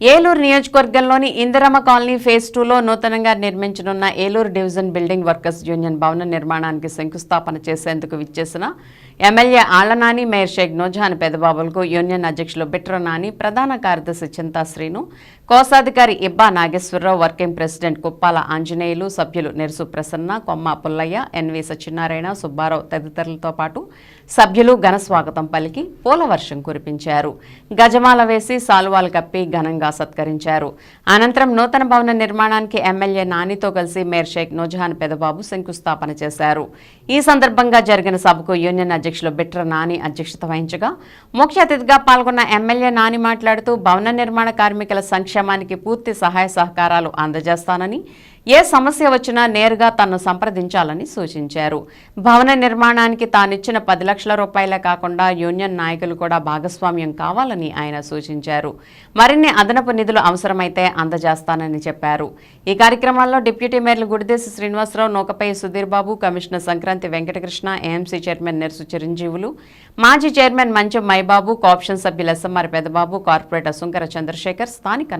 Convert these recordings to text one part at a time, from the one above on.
ఏలూరు నియోజకవర్గంలోని Indiramma colony phase టూలో నూతనంగా నిర్మించనున్న Eluru division building workers union భవన నిర్మాణానికి శంకుస్థాపన చేసేందుకు విచ్చేసిన ఎమ్మెల్యే ఆళ్ళనాని మేయర్ షేక్ నోజాన్ పెదబాబులకు యూనియన్ అధ్యక్షులు బిట్ర నాని ప్రధాన కార్యదర్శి చింతా శ్రీను కోశాధికారి ఇబ్బా నాగేశ్వరరావు వర్కింగ్ ప్రెసిడెంట్ కుప్పాల ఆంజనేయులు సభ్యులు నెరుసు ప్రసన్న కొమ్మ పుల్లయ్య ఎన్వి సత్యనారాయణ సుబ్బారావు తదితరులతో పాటు సభ్యులు ఘన స్వాగతం పలికి పూల వర్షం కురిపించారు. గజమాల వేసి సాలువాలు కప్పి ఘనంగా సత్కరించారు. అనంతరం నూతన భవన నిర్మాణానికి ఎమ్మెల్యే నానితో కలిసి మేయర్ షేక్ నూజహాన్ పెదబాబు శంకుస్థాపన చేశారు. ఈ సందర్భంగా జరిగిన సభకు యూనియన్ అధ్యక్షులు బిట్ర నాని అధ్యక్షత వహించగా ముఖ్య అతిథిగా పాల్గొన్న ఎమ్మెల్యే నాని మాట్లాడుతూ భవన నిర్మాణ కార్మికుల సంక్షేమానికి పూర్తి సహాయ సహకారాలు అందజేస్తానని ఏ సమస్య వచ్చినా నేరుగా తనను సంప్రదించాలని సూచించారు. భవన నిర్మాణానికి తానిచ్చిన పది లక్షల రూపాయలే కాకుండా యూనియన్ నాయకులు కూడా భాగస్వామ్యం కావాలని ఆయన సూచించారు. మరిన్ని అదనపు నిధులు అవసరమైతే అందజేస్తానని చెప్పారు. ఈ కార్యక్రమాల్లో deputy మేయర్లు Gudidesi Srinivasa Rao Nookapai Sudheer Babu commissioner Sankranthi Venkata Krishna AMC chairman Nersu Chiranjeevulu మాజీ చైర్మన్ మంచం మైబాబు కాప్షన్ సభ్యులు ఎస్ఎంఆర్ పెదబాబు కార్పొరేటర్ సుంకర చంద్రశేఖర్ స్థానిక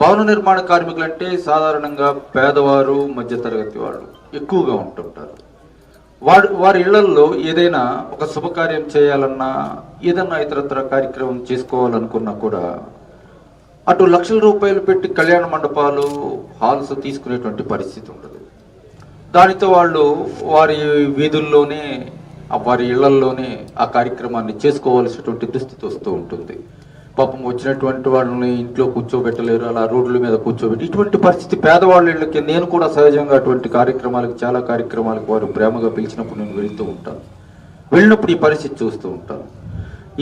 భవన నిర్మాణ కార్మికులంటే సాధారణంగా పేదవారు మధ్యతరగతి వాళ్ళు ఎక్కువగా ఉంటుంటారు. వాడు వారి ఇళ్ళలో ఏదైనా ఒక శుభకార్యం చేయాలన్నా ఏదన్నా ఇతరత్ర కార్యక్రమం చేసుకోవాలనుకున్నా కూడా అటు లక్షల రూపాయలు పెట్టి కళ్యాణ మండపాలు హాల్స్ తీసుకునేటువంటి పరిస్థితి ఉండదు. దానితో వాళ్ళు వారి వీధుల్లోనే వారి ఇళ్ళల్లోనే ఆ కార్యక్రమాన్ని చేసుకోవాల్సినటువంటి దుస్థితి వస్తూ ఉంటుంది. పాపం వచ్చినటువంటి వాళ్ళని ఇంట్లో కూర్చోబెట్టలేరు అలా రోడ్ల మీద కూర్చోబెట్టి ఇటువంటి పరిస్థితి పేదవాళ్ళ ఇళ్ళకి నేను కూడా సహజంగా అటువంటి కార్యక్రమాలకు చాలా కార్యక్రమాలకు వారు ప్రేమగా పిలిచినప్పుడు నేను వెళ్తూ ఉంటాను. వెళ్ళినప్పుడు ఈ పరిస్థితి చూస్తూ ఉంటాను.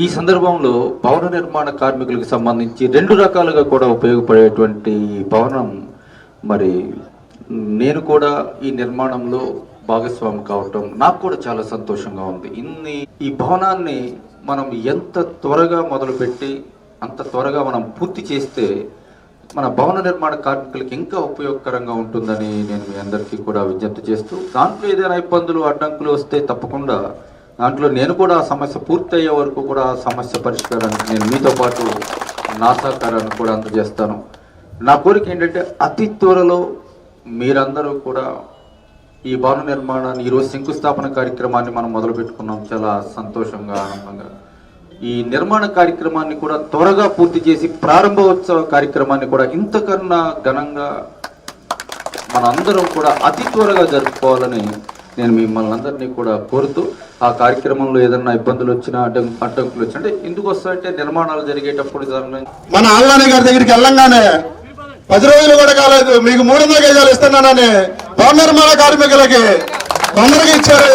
ఈ సందర్భంలో భవన నిర్మాణ కార్మికులకు సంబంధించి రెండు రకాలుగా కూడా ఉపయోగపడేటువంటి భవనం మరి నేను కూడా ఈ నిర్మాణంలో భాగస్వామి కావటం నాకు కూడా చాలా సంతోషంగా ఉంది. ఇన్ని ఈ భవనాన్ని మనం ఎంత త్వరగా మొదలుపెట్టి అంత త్వరగా మనం పూర్తి చేస్తే మన భవన నిర్మాణ కార్మికులకి ఇంకా ఉపయోగకరంగా ఉంటుందని నేను మీ అందరికీ కూడా విజ్ఞప్తి చేస్తూ దాంట్లో ఏదైనా ఇబ్బందులు అడ్డంకులు వస్తే తప్పకుండా దాంట్లో నేను కూడా ఆ సమస్య పూర్తయ్యే వరకు కూడా ఆ సమస్య పరిష్కారానికి నేను మీతో పాటు నా సహకారాన్ని కూడా అందజేస్తాను. నా కోరిక ఏంటంటే అతి త్వరలో మీరందరూ కూడా ఈ భవన నిర్మాణాన్ని ఈరోజు శంకుస్థాపన కార్యక్రమాన్ని మనం మొదలు పెట్టుకున్నాం చాలా సంతోషంగా ఆనందంగా. ఈ నిర్మాణ కార్యక్రమాన్ని కూడా త్వరగా పూర్తి చేసి ప్రారంభోత్సవ కార్యక్రమాన్ని కూడా ఇంతకన్నా ఘనంగా మనందరం కూడా అతి త్వరగా జరుపుకోవాలని నేను మిమ్మల్ని అందరినీ కూడా కోరుతూ ఆ కార్యక్రమంలో ఏదన్నా ఇబ్బందులు వచ్చినా అడ్డం అడ్డంకులు వచ్చినా అంటే ఎందుకు వస్తాయంటే నిర్మాణాలు జరిగేటప్పుడు మన ఆళ్ళాని గారి దగ్గరికి వెళ్ళంగానే పది రోజులు కూడా కాలేదు. మీకు మూడు వందల గజాలు ఇస్తున్నానని భవన నిర్మాణ కార్మికులకి తొందరగా ఇచ్చారు.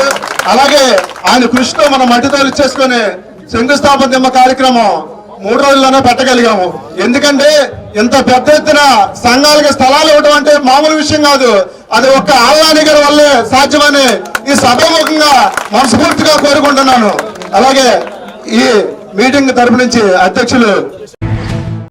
అలాగే ఆయన కృషితో మనం మట్టితో ఇచ్చేసుకొని శంకుస్థాపన దిమ్మ కార్యక్రమం మూడు రోజుల్లోనే పెట్టగలిగాము. ఎందుకంటే ఇంత పెద్ద ఎత్తున సంఘాలకి స్థలాలు ఇవ్వడం అంటే మామూలు విషయం కాదు. అది ఒక్క ఆళ్ళాని గారి వల్లే సాధ్యమని ఈ సభాముఖంగా మనస్ఫూర్తిగా కోరుకుంటున్నాను. అలాగే ఈ మీటింగ్ తరపు నుంచి అధ్యక్షులు